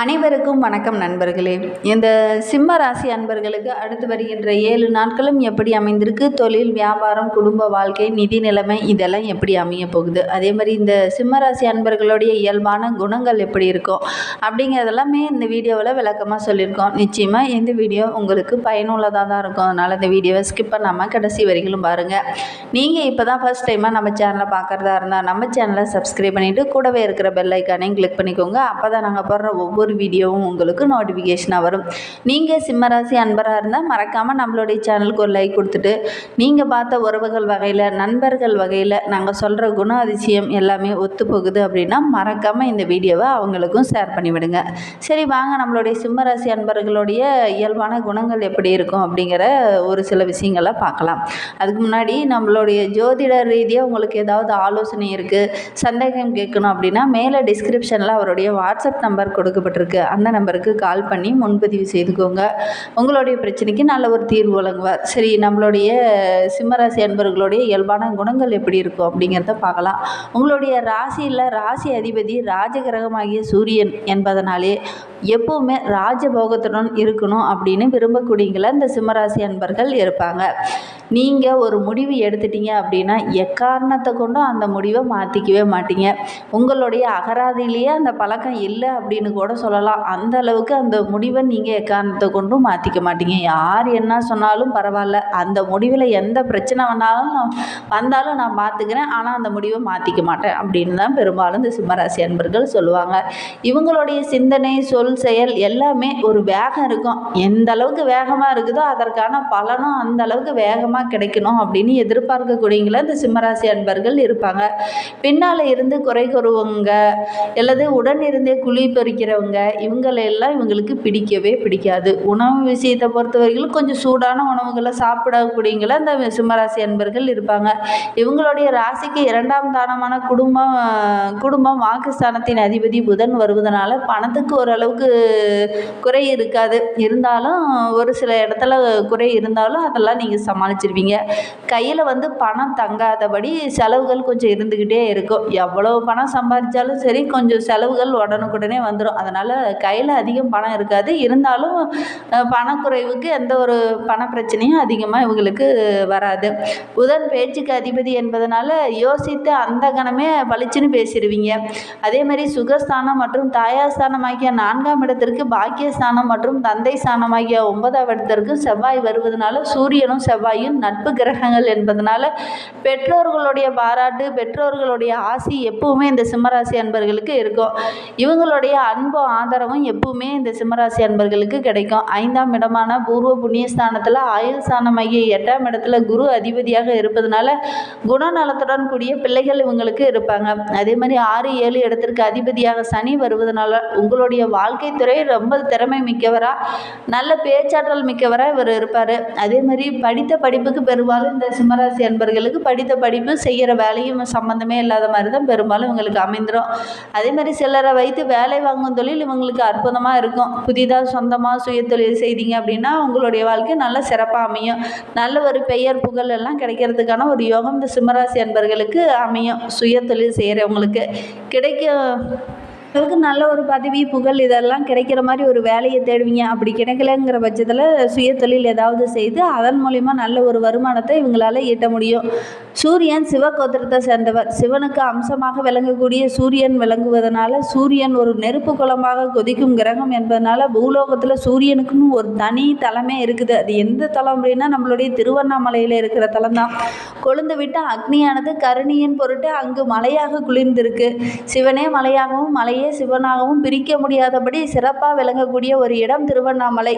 அனைவருக்கும் வணக்கம் நண்பர்களே. இந்த சிம்ம ராசி அன்பர்களுக்கு அடுத்து வருகின்ற ஏழு நாட்களும் எப்படி அமைந்திருக்கு? தொழில் வியாபாரம் குடும்ப வாழ்க்கை நிதி நிலைமை இதெல்லாம் எப்படி அமைய போகுது? அதே மாதிரி இந்த சிம்ம ராசி அன்பர்களுடைய இயல்பான குணங்கள் எப்படி இருக்கும்? அப்படிங்கிறதெல்லாமே இந்த வீடியோவில் விளக்கமாக சொல்லியிருக்கோம். நிச்சயமாக இந்த வீடியோ உங்களுக்கு பயனுள்ளதாக தான் இருக்கும். அதனால் இந்த வீடியோவை ஸ்கிப் பண்ணாமல் கடைசி வரைக்கும் பாருங்கள் நீங்கள் இப்போ தான் ஃபஸ்ட் டைமாக நம்ம சேனலை பார்க்குறதா இருந்தால் நம்ம சேனலை சப்ஸ்கிரைப் பண்ணிவிட்டு கூடவே இருக்கிற பெல் ஐக்கானையும் கிளிக் பண்ணிக்கோங்க. அப்போ தான் நாங்கள் போடுற ஒவ்வொரு வீடியோவும் உங்களுக்கு நோட்டிஃபிகேஷனாக வரும். நீங்கள் சிம்மராசி அன்பராக இருந்தால் மறக்காமல் நம்மளுடைய சேனலுக்கு ஒரு லைக் கொடுத்துட்டு நீங்கள் பார்த்த உறவுகள் வகையில் நண்பர்கள் வகையில் நாங்கள் சொல்கிற குண அதிசயம் எல்லாமே ஒத்து போகுது அப்படின்னா மறக்காமல் இந்த வீடியோவை அவங்களுக்கும் ஷேர் பண்ணிவிடுங்க. சரி வாங்க. நம்மளுடைய சிம்மராசி அன்பர்களுடைய இயல்பான குணங்கள் எப்படி இருக்கும் அப்படிங்கிற ஒரு சில விஷயங்களை பார்க்கலாம். அதுக்கு முன்னாடி நம்மளுடைய ஜோதிட ரீதியாக உங்களுக்கு ஏதாவது ஆலோசனை இருக்குது சந்தேகம் கேட்கணும் அப்படின்னா மேலே டிஸ்கிரிப்ஷனில் அவருடைய வாட்ஸ்அப் நம்பர் கொடுக்கப்பட்டிருக்கு அந்த நம்பருக்கு கால் பண்ணி முன்பதிவு செய்துக்கோங்க. உங்களுடைய பிரச்சனைக்கு நல்ல ஒரு தீர்வு வழங்குவார். சரி நம்மளுடைய சிம்மராசி அன்பர்களுடைய இயல்பான குணங்கள் எப்படி இருக்கும் அப்படிங்கிறத பார்க்கலாம். உங்களுடைய ராசியில் ராசி அதிபதி ராஜகிரகமாகிய சூரியன் என்பதனாலே எப்பவுமே ராஜபோகத்துடன் இருக்கணும் அப்படின்னு விரும்பக்கூடியங்கள இந்த சிம்மராசி அன்பர்கள் இருப்பாங்க. நீங்கள் ஒரு முடிவு எடுத்துட்டீங்க அப்படின்னா எக்காரணத்தை கொண்டும் அந்த முடிவை மாற்றிக்கவே மாட்டீங்க. உங்களுடைய அகராதியிலேயே அந்த பழக்கம் இல்லை அப்படின்னு கூட சொல்லலாம். அந்த அளவுக்கு அந்த முடிவை நீங்கள் எக்காரணத்தை கொண்டும் மாற்றிக்க மாட்டீங்க. யார் என்ன சொன்னாலும் பரவாயில்ல. அந்த முடிவில் எந்த பிரச்சனை வந்தாலும் நான் வந்தாலும் நான் பார்த்துக்கிறேன் ஆனால் அந்த முடிவை மாற்றிக்க மாட்டேன் அப்படின்னு தான் பெரும்பாலும் இந்த சிம்மராசி அன்பர்கள் சொல்லுவாங்க. இவங்களுடைய சிந்தனை சொல் செயல் எல்லாமே ஒரு வேகம் இருக்கும். எந்த அளவுக்கு வேகமாக இருக்குதோ அதற்கான பலனும் அந்த அளவுக்கு வேகமாக கிடைக்கணும் அப்படின்னு எதிர்பார்க்கக்கூடியவங்கள இந்த சிம்மராசி அன்பர்கள் இருப்பாங்க. பின்னால் இருந்து குறை கூறுவங்க அல்லது உடன் இருந்தே குழி பறிக்கிறவங்க இவங்களெல்லாம் இவங்களுக்கு பிடிக்கவே பிடிக்காது. உணவு விஷயத்தை பொறுத்தவரைக்கும் கொஞ்சம் சூடான உணவுகளை சாப்பிடக்கூடியவங்கள அந்த சிம்மராசி அன்பர்கள் இருப்பாங்க. இவங்களுடைய ராசிக்கு இரண்டாம் தானமான குடும்பம் குடும்பம் வாக்குஸ்தானத்தின் அதிபதி புதன் வருவதனால பணத்துக்கு ஓரளவுக்கு குறை இருக்காது. இருந்தாலும் ஒரு சில இடத்துல குறை இருந்தாலும் அதெல்லாம் நீங்கள் சமாளிச்சு ஆரம்பிச்சிருவீங்க கையில் வந்து பணம் தங்காதபடி செலவுகள் கொஞ்சம் இருந்துக்கிட்டே இருக்கும். எவ்வளோ பணம் சம்பாதிச்சாலும் சரி கொஞ்சம் செலவுகள் உடனுக்குடனே வந்துடும் அதனால் கையில் அதிகம் பணம் இருக்காது. இருந்தாலும் பணக்குறைவுக்கு எந்த ஒரு பண பிரச்சனையும் அதிகமாக இவங்களுக்கு வராது. புதன் பேச்சுக்கு அதிபதி என்பதனால யோசித்து அந்த கணமே பளிச்சுன்னு பேசிடுவீங்க அதே மாதிரி சுகஸ்தானம் மற்றும் தாயாஸ்தானமாகிய நான்காம் இடத்திற்கு பாக்கியஸ்தானம் மற்றும் தந்தை ஸ்தானமாகிய ஒன்பதாம் இடத்திற்கு செவ்வாய் வருவதனால சூரியனும் செவ்வாயும் நட்பு கிரகங்கள் என்பதனால பெற்றோர்களுடைய பாராட்டு பெற்றோர்களுடைய ஆசி எப்பவுமே இந்த சிம்மராசி அன்பர்களுக்கு இருக்கும். இவங்களுடைய அன்பும் ஆதரவும் எப்பவுமே இந்த சிம்மராசி அன்பர்களுக்கு கிடைக்கும். ஐந்தாம் இடமான பூர்வ புண்ணியஸ்தானத்தில் ஆயுள் ஸ்தானமாகிய எட்டாம் இடத்துல குரு அதிபதியாக இருப்பதனால குணநலத்துடன் கூடிய பிள்ளைகள் இவங்களுக்கு இருப்பாங்க. அதே மாதிரி ஆறு ஏழு இடத்திற்கு அதிபதியாக சனி வருவதனால உங்களுடைய வாழ்க்கை துறை ரொம்ப திறமை மிக்கவரா நல்ல பேச்சாற்றல் மிக்கவராக இவர் இருப்பார். அதே மாதிரி படித்த படிப்பு படிப்புக்கு பெரும்பாலும் இந்த சிம்மராசி அன்பர்களுக்கு படித்த படிப்பு செய்கிற வேலையும் சம்மந்தமே இல்லாத மாதிரி தான் பெரும்பாலும் இவங்களுக்கு அமைந்துடும் அதே மாதிரி சிலரை வைத்து வேலை வாங்கும் தொழில் இவங்களுக்கு அற்புதமாக இருக்கும். புதிதாக சொந்தமாக சுய தொழில் செய்தீங்க அப்படின்னா உங்களுடைய வாழ்க்கை நல்ல சிறப்பாக அமையும். நல்ல ஒரு பெயர் புகழ் எல்லாம் கிடைக்கிறதுக்கான ஒரு யோகம் இந்த சிம்மராசி அன்பர்களுக்கு அமையும். சுய தொழில் செய்கிறவங்களுக்கு கிடைக்கும் உங்களுக்கு நல்ல ஒரு பதவி புகழ் இதெல்லாம் கிடைக்கிற மாதிரி ஒரு வேலையை தேடுவீங்க. அப்படி கிடைக்கலங்கிற பட்சத்தில் சுய தொழில் ஏதாவது செய்து அதன் மூலிமா நல்ல ஒரு வருமானத்தை இவங்களால ஈட்ட முடியும். சூரியன் சிவகோத்திரத்தை சேர்ந்தவர். சிவனுக்கு அம்சமாக விளங்கக்கூடிய சூரியன் விளங்குவதனால சூரியன் ஒரு நெருப்பு குளமாக கொதிக்கும் கிரகம் என்பதனால பூலோகத்தில் சூரியனுக்குன்னு ஒரு தனி தலமே இருக்குது. அது எந்த தலம் அப்படின்னா நம்மளுடைய திருவண்ணாமலையில் இருக்கிற தலம் தான் கொழுந்து விட்ட அக்னியானது கருணியின் பொருட்டு அங்கு மலையாக குளிர்ந்திருக்கு. சிவனே மலையாகவும் மலையே சிவனாகவும் பிரிக்க முடியாதபடி சிறப்பாக விளங்கக்கூடிய ஒரு இடம் திருவண்ணாமலை.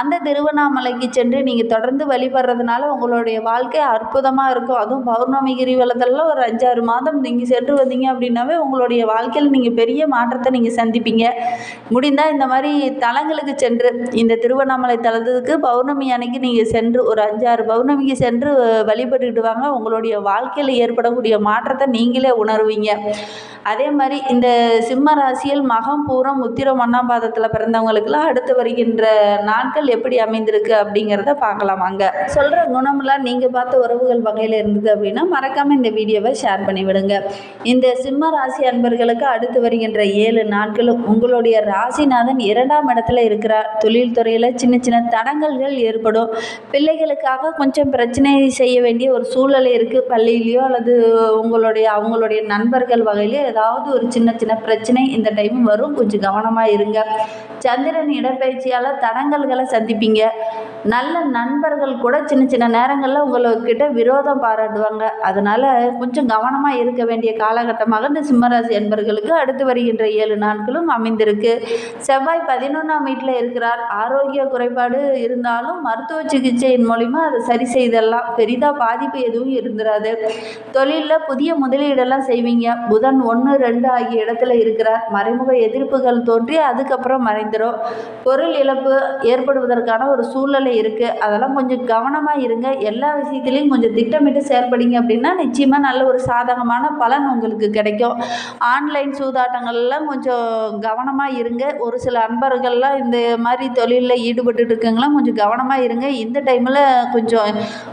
அந்த திருவண்ணாமலைக்கு சென்று நீங்கள் தொடர்ந்து வழிபடுறதுனால உங்களுடைய வாழ்க்கை அற்புதமாக இருக்கும். அதுவும் பௌர்ணமி கிரிவலத்தில் ஒரு அஞ்சாறு மாதம் நீங்கள் சென்று வந்தீங்க அப்படின்னாவே உங்களுடைய வாழ்க்கையில் நீங்கள் பெரிய மாற்றத்தை நீங்கள் சந்திப்பீங்க. முடிந்தால் இந்த மாதிரி தலங்களுக்கு சென்று இந்த திருவண்ணாமலை தலத்துக்கு பௌர்ணமி அன்னைக்கு நீங்கள் சென்று ஒரு அஞ்சாறு பௌர்ணமிக்கு சென்று வழிபட்டுக்கிட்டு வாங்க. உங்களுடைய வாழ்க்கையில் ஏற்படக்கூடிய மாற்றத்தை நீங்களே உணர்வீங்க. அதே மாதிரி இந்த சிம்ம ராசியில் மகம் பூரம் உத்திரம் ஒன்றாம் பாதத்தில் பிறந்தவங்களுக்குலாம் அடுத்து வருகின்ற நாட்கள் எப்படி அமைந்திருக்கு அப்படிங்கிறத பார்க்கலாம் வாங்க. சொல்கிற குணமெல்லாம் நீங்கள் பார்த்த உறவுகள் வகையில் இருந்தது அப்படின்னா மறக்காமல் இந்த வீடியோவை ஷேர் பண்ணிவிடுங்க இந்த சிம்ம ராசி அன்பர்களுக்கு அடுத்து வருகின்ற ஏழு நாட்களும் உங்களுடைய ராசிநாதன் இரண்டாம் இடத்துல இருக்கிறார். தொழில் துறையில் சின்ன சின்ன தடங்கல்கள் ஏற்படும். பிள்ளைகளுக்காக கொஞ்சம் பிரச்சனை செய்ய வேண்டிய ஒரு சூழ்நிலை இருக்குது பள்ளியிலையோ அல்லது உங்களுடைய அவங்களுடைய நண்பர்கள் வகையிலையோ ஏதாவது ஒரு சின்ன சின்ன பிரச்சனை இந்த டைம் வரும். கொஞ்சம் கவனமாக இருங்க. சந்திரன் இடப்பெயர்ச்சியால் தடங்கல்களை சந்திப்பீங்க. நல்ல நண்பர்கள் கூட சின்ன சின்ன நேரங்களில் உங்கள்கிட்ட விரோதம் பாராட்டுவாங்க. அதனால் கொஞ்சம் கவனமாக இருக்க வேண்டிய காலகட்டமாக இந்த சிம்மராசி என்பர்களுக்கு அடுத்து வருகின்ற ஏழு நாட்களும் அமைந்திருக்கு. செவ்வாய் பதினொன்றாம் வீட்டில் இருக்கிறார். ஆரோக்கிய குறைபாடு இருந்தாலும் மருத்துவ சிகிச்சையின் மூலிமா அதை சரி செய்தெல்லாம் பெரிதாக பாதிப்பு எதுவும் இருந்துராது. தொழிலில் புதிய முதலீடெல்லாம் செய்வீங்க. புதன் ஒன்று ரெண்டு ஆகிய இடத்துல இருக்கிறார். மறைமுக எதிர்ப்புகள் தோன்றி அதுக்கப்புறம் மறைந்துடும் பொருள் இழப்பு ஏற்படுவதற்கான ஒரு சூழ்நிலை இருக்குது அதெல்லாம் கொஞ்சம் கவனமாக இருங்க. எல்லா விஷயத்துலையும் கொஞ்சம் திட்டமிட்டு செயல்படுங்க அப்படின்னா நிச்சயமாக நல்ல ஒரு சாதகமான பலன் உங்களுக்கு கிடைக்கும். ஆன்லைன் சூதாட்டங்கள்லாம் கொஞ்சம் கவனமாக இருங்க. ஒரு சில அன்பர்கள்லாம் இந்த மாதிரி தொழிலில் ஈடுபட்டு இருக்கவங்களாம் கொஞ்சம் கவனமாக இருங்க. இந்த டைமில் கொஞ்சம்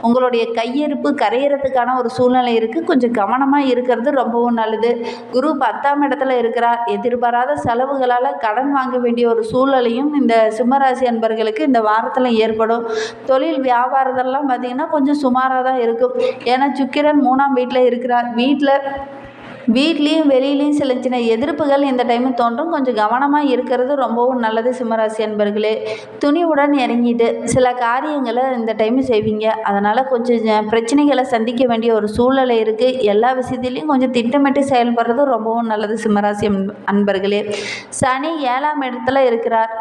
உங்களுடைய கையிருப்பு கரையிறதுக்கான ஒரு சூழ்நிலை இருக்குது கொஞ்சம் கவனமாக இருக்கிறது ரொம்பவும் நல்லது. குரு பத்தாம் இடத்துல இருக்கிறார். எதிர்பாராத செலவுகளால் கடன் வாங்க வேண்டிய ஒரு சூழலையும் இந்த சிம்மராசி அன்பர்களுக்கு இந்த வாரத்தில் ஏற்படும். தொழில் வியாபாரத்தெல்லாம் பார்த்திங்கன்னா கொஞ்சம் சுமாராக தான் இருக்கும். ஏன்னா சுக்கிரன் மூணாம் வீட்டில் இருக்கிறார். வீட்டில் வீட்லேயும் வெளியிலையும் சில சின்ன எதிர்ப்புகள் இந்த டைமும் தோன்றும். கொஞ்சம் கவனமாக இருக்கிறது ரொம்பவும் நல்லது சிம்மராசி அன்பர்களே. துணிவுடன் இறங்கிட்டு சில காரியங்களை இந்த டைமு செய்வீங்க. அதனால் கொஞ்சம் பிரச்சனைகளை சந்திக்க வேண்டிய ஒரு சூழ்நிலை இருக்குது எல்லா விஷயத்துலையும் கொஞ்சம் திட்டமிட்டு செயல்படுறது ரொம்பவும் நல்லது சிம்மராசி அன்பர்களே. சனி ஏழாம் இடத்துல இருக்கிறார்.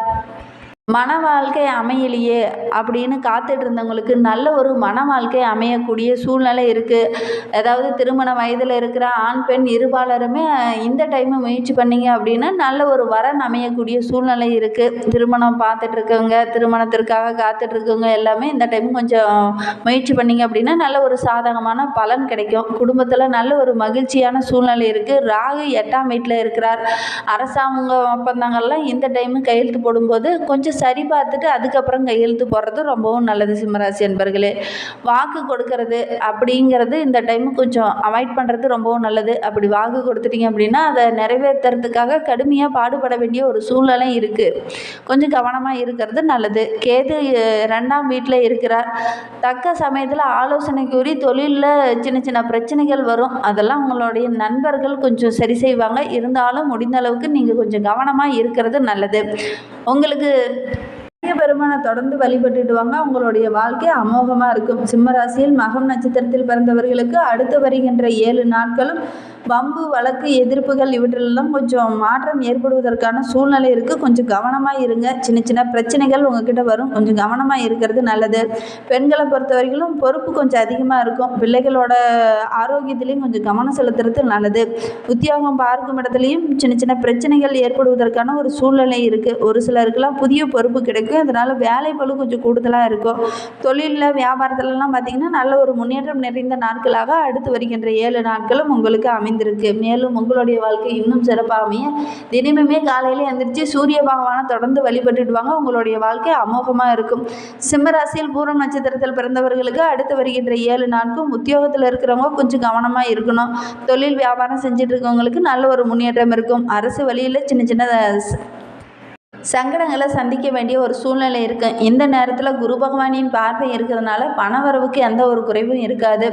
மன வாழ்க்கை அமையலையே. அப்படின்னு காத்துட்டு இருந்தவங்களுக்கு நல்ல ஒரு மன வாழ்க்கை அமையக்கூடிய சூழ்நிலை இருக்குது அதாவது திருமண வயதில் இருக்கிற ஆண் பெண் இருபாலருமே இந்த டைமு முயற்சி பண்ணிங்க அப்படின்னா நல்ல ஒரு வரன் அமையக்கூடிய சூழ்நிலை இருக்குது திருமணம் பார்த்துட்டு இருக்கவங்க திருமணத்திற்காக காத்துட்டு இருக்கவங்க எல்லாமே இந்த டைம் கொஞ்சம் முயற்சி பண்ணிங்க அப்படின்னா நல்ல ஒரு சாதகமான பலன் கிடைக்கும். குடும்பத்தில் நல்ல ஒரு மகிழ்ச்சியான சூழ்நிலை இருக்குது ராகு எட்டாம் வீட்டில் இருக்கிறார். அரசாங்க ஒப்பந்தங்கள்லாம் இந்த டைமு கையெழுத்து போடும்போது கொஞ்சம் சரி பார்த்துட்டு அதுக்கப்புறம் கையெழுத்து போடுறது ரொம்பவும் நல்லது சிம்மராசி அன்பர்களே. வாக்கு கொடுக்கறது அப்படிங்கிறது இந்த டைம் கொஞ்சம் அவாய்ட் பண்ணுறது ரொம்பவும் நல்லது. அப்படி வாக்கு கொடுத்துட்டீங்க அப்படின்னா அதை நிறைவேற்றுறதுக்காக கடுமையாக பாடுபட வேண்டிய ஒரு சூழ்நிலை இருக்குது கொஞ்சம் கவனமாக இருக்கிறது நல்லது. கேது ரெண்டாம் வீட்டில் இருக்கிறார். தக்க சமயத்தில் ஆலோசனை கூறி தொழிலில் சின்ன சின்ன பிரச்சனைகள் வரும். அதெல்லாம் உங்களுடைய நண்பர்கள் கொஞ்சம் சரி செய்வாங்க. இருந்தாலும் முடிந்த அளவுக்கு நீங்கள் கொஞ்சம் கவனமாக இருக்கிறது நல்லது. உங்களுக்கு பெருமானை தொடர்ந்து வழிபட்டுட்டு வாங்க அவங்களுடைய வாழ்க்கை அமோகமாக இருக்கும். சிம்மராசியில் மகம் நட்சத்திரத்தில் பிறந்தவர்களுக்கு அடுத்து வருகின்ற ஏழு நாட்களும் வம்பு வழக்கு எதிர்ப்புகள் இவற்றிலெல்லாம் கொஞ்சம் மாற்றம் ஏற்படுவதற்கான சூழ்நிலை இருக்குது கொஞ்சம் கவனமாக இருங்க. சின்ன சின்ன பிரச்சனைகள் உங்ககிட்ட வரும். கொஞ்சம் கவனமாக இருக்கிறது நல்லது. பெண்களை பொறுத்த வரைக்கும் பொறுப்பு கொஞ்சம் அதிகமாக இருக்கும். பிள்ளைகளோட ஆரோக்கியத்திலையும் கொஞ்சம் கவனம் செலுத்துறது நல்லது. உத்தியோகம் பார்க்கும் இடத்துலையும் சின்ன சின்ன பிரச்சனைகள் ஏற்படுவதற்கான ஒரு சூழ்நிலை இருக்குது ஒரு சிலருக்குலாம் புதிய பொறுப்பு கிடைக்கும். அதனால் வேலை பழு கொஞ்சம் கூடுதலாக இருக்கும். தொழிலில் வியாபாரத்துலலாம் பார்த்திங்கன்னா நல்ல ஒரு முன்னேற்றம் நிறைந்த நாட்களாக அடுத்து வருகின்ற ஏழு நாட்களும் உங்களுக்கு அமைந்திருக்கு மேலும் உங்களுடைய வாழ்க்கை இன்னும் சிறப்பாக அமைய தினமுமே காலையில் எந்திரிச்சு சூரிய பகவானை தொடர்ந்து வழிபட்டுட்டு வாங்க உங்களுடைய வாழ்க்கை அமோகமாக இருக்கும். சிம்மராசியில் பூரம் நட்சத்திரத்தில் பிறந்தவர்களுக்கு அடுத்து வருகின்ற ஏழு நாட்கும் உத்தியோகத்தில் இருக்கிறவங்க கொஞ்சம் கவனமாக இருக்கணும். தொழில் வியாபாரம் செஞ்சுட்டு இருக்கவங்களுக்கு நல்ல ஒரு முன்னேற்றம் இருக்கும். அரசு வழியில் சின்ன சின்ன சங்கடங்களை சந்திக்க வேண்டிய ஒரு சூழ்நிலை இருக்கும் இந்த நேரத்தில் குரு பகவானின் பார்வை இருக்கிறதுனால பணவரவுக்கு எந்த ஒரு குறைவும் இருக்காது.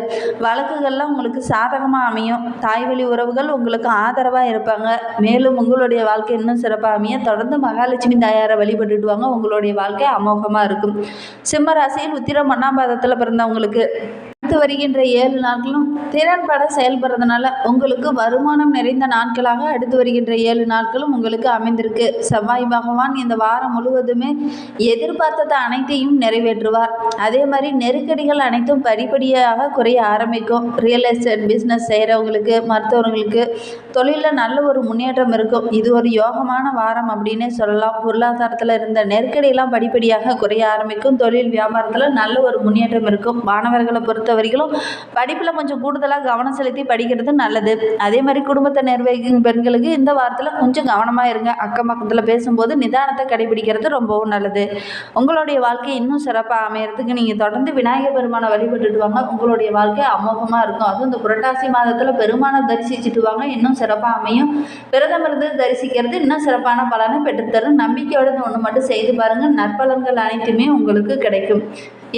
வழக்குகள்லாம் உங்களுக்கு சாதகமாக அமையும். தாய் வழி உறவுகள் உங்களுக்கு ஆதரவாக இருப்பாங்க. மேலும் உங்களுடைய வாழ்க்கை இன்னும் சிறப்பாக அமைய தொடர்ந்து மகாலட்சுமி தாயாரை வழிபட்டுட்டு வாங்க. உங்களுடைய வாழ்க்கை அமோகமாக இருக்கும். சிம்ம ராசியில் உத்திரம் ஒன்றாம் பாதத்தில் பிறந்தவங்களுக்கு அடுத்து வருகின்ற ஏழு நாட்களும் திறன்பட செயல்படுறதுனால உங்களுக்கு வருமானம் நிறைந்த நாட்களாக அடுத்து வருகின்ற ஏழு நாட்களும் உங்களுக்கு அமைந்திருக்கு. செவ்வாய் பகவான் இந்த வாரம் முழுவதுமே எதிர்பார்த்தது அனைத்தையும் நிறைவேற்றுவார். அதே மாதிரி நெருக்கடிகள் அனைத்தும் படிப்படியாக குறைய ஆரம்பிக்கும். ரியல் எஸ்டேட் பிஸ்னஸ் செய்கிறவங்களுக்கு மருத்துவர்களுக்கு தொழிலில் நல்ல ஒரு முன்னேற்றம் இருக்கும். இது ஒரு யோகமான வாரம் அப்படின்னே சொல்லலாம். பொருளாதாரத்தில் இருந்த நெருக்கடியெல்லாம் படிப்படியாக குறைய ஆரம்பிக்கும். தொழில் வியாபாரத்தில் நல்ல ஒரு முன்னேற்றம் இருக்கும். மாணவர்களை பொறுத்த வரைக்கும் படிப்பில் கொஞ்சம் கூடுதலாக கவனம் செலுத்தி படிக்கிறது நல்லது. அதே மாதிரி குடும்பத்தை நிர்வகிக்கும் பெண்களுக்கு இந்த வாரத்தில் கொஞ்சம் கவனமாக இருங்க. அக்கம் பக்கத்தில் பேசும்போது நிதானத்தை கடைபிடிக்கிறது ரொம்பவும் நல்லது. உங்களுடைய வாழ்க்கை இன்னும் சிறப்பாக அமையறதுக்கு நீங்கள் தொடர்ந்து விநாயகர் பெருமானை வழிபட்டுட்டு வாங்க. உங்களுடைய வாழ்க்கை அமோகமாக இருக்கும். அதுவும் இந்த புரட்டாசி மாதத்தில் பெருமானை தரிசிச்சுட்டு வாங்க. இன்னும் சிறப்பாக அமையும். பிரதமரது தரிசிக்கிறது இன்னும் சிறப்பான பலனை பெற்றுத்தரும். நம்பிக்கையோட ஒன்று மட்டும் செய்து பாருங்கள் நற்பலன்கள் அனைத்துமே உங்களுக்கு கிடைக்கும்.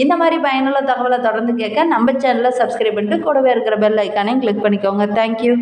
இந்த மாதிரி பயனுள்ள தகவலை தொடர்ந்து கேட்க நம்ம சேனலை சப்ஸ்கிரைப் பண்ணிட்டு கூடவே இருக்கிற பெல் ஐக்கானையும் கிளிக் பண்ணிக்கோங்க. தேங்க்யூ